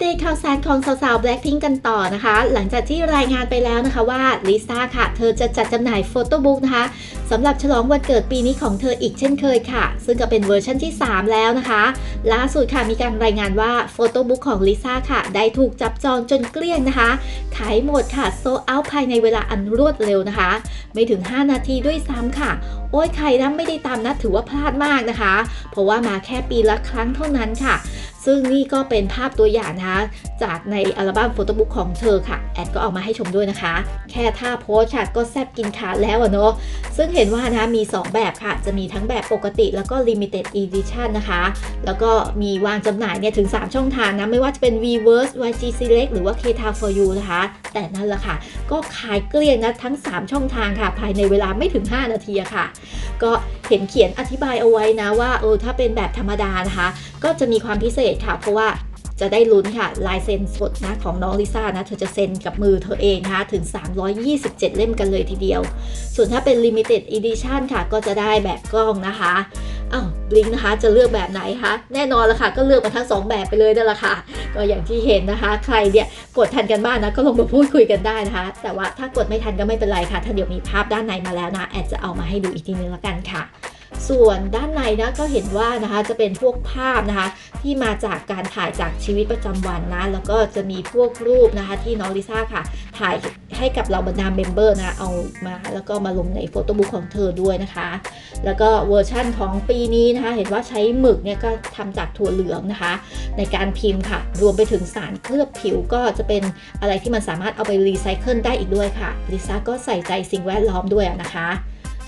เดตข่าวสารของสาวๆ Blackpink กันต่อนะคะ หลังจากที่รายงานไปแล้วนะคะว่าลิซ่าค่ะ เธอจะจัดจำหน่ายโฟโต้บุ๊กนะคะสำหรับฉลองวันเกิดปีนี้ของเธออีกเช่นเคยค่ะ ซึ่งก็เป็นเวอร์ชันที่ 3 แล้วนะคะ ล่าสุดค่ะมีการรายงานว่าโฟโต้บุ๊กของลิซ่าค่ะ ได้ถูกจับจองจนเกลี้ยงนะคะ ขายหมดค่ะโซเอาภายในเวลาอันรวดเร็วนะคะ ไม่ถึง 5 นาทีด้วยซ้ำค่ะ โอ้ยใครนะไม่ได้ตามนัดถือว่าพลาดมากนะคะ เพราะว่ามาแค่ปีละครั้งเท่านั้นค่ะ ซึ่งนี่ก็เป็นภาพตัวอย่างนะคะ จากในอัลบั้มโฟโต้บุ๊กของเธอค่ะ แอดก็เอามาให้ชมด้วยนะคะ แค่ท่าโพสค่ะก็แซบกินขาดแล้วอะเนาะซึ่งเห็นว่านะมี 2 แบบค่ะ จะมีทั้งแบบปกติแล้วก็ Limited Edition นะคะ แล้วก็มีวางจำหน่ายเนี่ยถึง 3 ช่องทางนะ ไม่ว่าจะเป็น Weverse YG Select หรือว่า k t a for You นะคะ แต่นั่นแหละค่ะ ก็ขายเกลี้ยงนะทั้ง 3 ช่องทางค่ะ ภายในเวลาไม่ถึง 5 นาทีค่ะ ก็เห็นเขียนอธิบายเอาไว้นะว่าเออถ้าเป็นแบบธรรมดานะคะ ก็จะมีความพิเศษค่ะ เพราะว่าจะได้ลุ้นค่ะลายเซ็นสดนะของน้องลิซ่านะ เธอจะเซ็นกับมือเธอเองนะคะถึง 327 เล่มกันเลยทีเดียว ส่วนถ้าเป็น Limited Edition ค่ะ ก็จะได้แบบกล้องนะคะอ้าวลิงนะคะจะเลือกแบบไหนคะแน่นอนละค่ะ ก็เลือกมาทั้ง 2 แบบไปเลยนั่นแหละค่ะ ก็อย่างที่เห็นนะคะ ใครเนี่ยกดทันกันบ้างนะก็ลงมาพูดคุยกันได้นะคะ แต่ว่าถ้ากดไม่ทันก็ไม่เป็นไรค่ะ ถ้าเดี๋ยวมีภาพด้านในมาแล้วนะแอดจะเอามาให้ดูอีกทีนึงละกันค่ะ ส่วนด้านในนะก็เห็นว่านะคะจะเป็นพวกภาพนะคะที่มาจากการถ่ายจากชีวิตประจำวันนะแล้วก็จะมีพวกรูปนะคะที่น้องลิซ่าค่ะ ถ่ายให้กับเราบรรดาเมมเบอร์นะเอามาแล้วก็มาลงในโฟโต้บุ๊กของเธอด้วยนะคะ แล้วก็เวอร์ชั่นของปีนี้นะคะ เห็นว่าใช้หมึกเนี่ยก็ทำจากถั่วเหลืองนะคะ ในการพิมพ์ค่ะ รวมไปถึงสารเคลือบผิวก็จะเป็นอะไรที่มันสามารถเอาไปรีไซเคิลได้อีกด้วยค่ะลิซ่าก็ใส่ใจสิ่งแวดล้อมด้วยนะคะ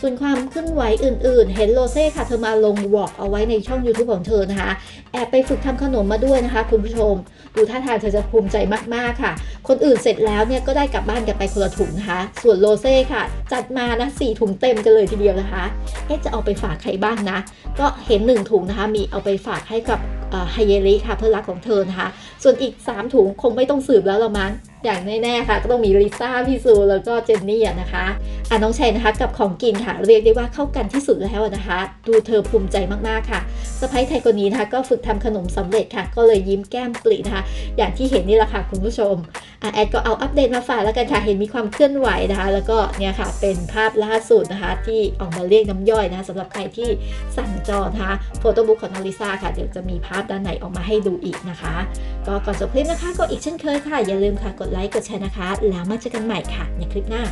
ส่วนความเคลื่อนไหวอื่นๆ เห็นโรเซ่ค่ะ เธอมาลงวอล์กเอาไว้ในช่อง YouTube ของเธอนะคะ แอบไปฝึกทำขนมมาด้วยนะคะ คุณผู้ชม ดูท่าทางเธอจะภูมิใจมากๆค่ะ คนอื่นเสร็จแล้วเนี่ยก็ได้กลับบ้านกันไปคนละถุงนะคะ ส่วนโรเซ่ค่ะ จัดมานะสี่ถุงเต็มกันเลยทีเดียวนะคะเอ๊ะจะเอาไปฝากใครบ้างนะ ก็เห็นหนึ่งถุงนะคะ มีเอาไปฝากให้กับไฮเยริค่ะเพื่อนรักของเธอนะคะ ส่วนอีก 3 ถุงคงไม่ต้องสืบแล้วละมั้งอย่างแน่ๆค่ะ ก็ต้องมีลิซ่าพี่ซูแล้วก็เจนนี่นะคะอะน้องชัยนะคะกับของกินค่ะ เรียกได้ว่าเข้ากันที่สุดแล้วนะคะ ดูเธอภูมิใจมากๆค่ะสะพ้ายไทยคนนี้นะคะก็ฝึกทำขนมสำเร็จค่ะ ก็เลยยิ้มแก้มปลีนะคะ อย่างที่เห็นนี่แหละค่ะคุณผู้ชมอะแอดก็เอาอัปเดตมาฝากแล้วกันค่ะ เห็นมีความเคลื่อนไหวนะคะ แล้วก็เนี่ยค่ะเป็นภาพล่าสุดนะคะ ที่ออกมาเรียกน้ำย่อยนะสำหรับใครที่สั่งจองนะคะโฟโต้บุ๊กของน้องลิซ่าค่ะเดี๋ยวจะมีภาพด้านในออกมาให้ดูอีกนะคะ ก็ก่อนจบคลิปนะคะ ก็อีกเช่นเคยค่ะอย่าลืมค่ะกดไลค์กดแชร์นะคะ แล้วมาเจอกันใหม่ค่ะในคลิปหน้า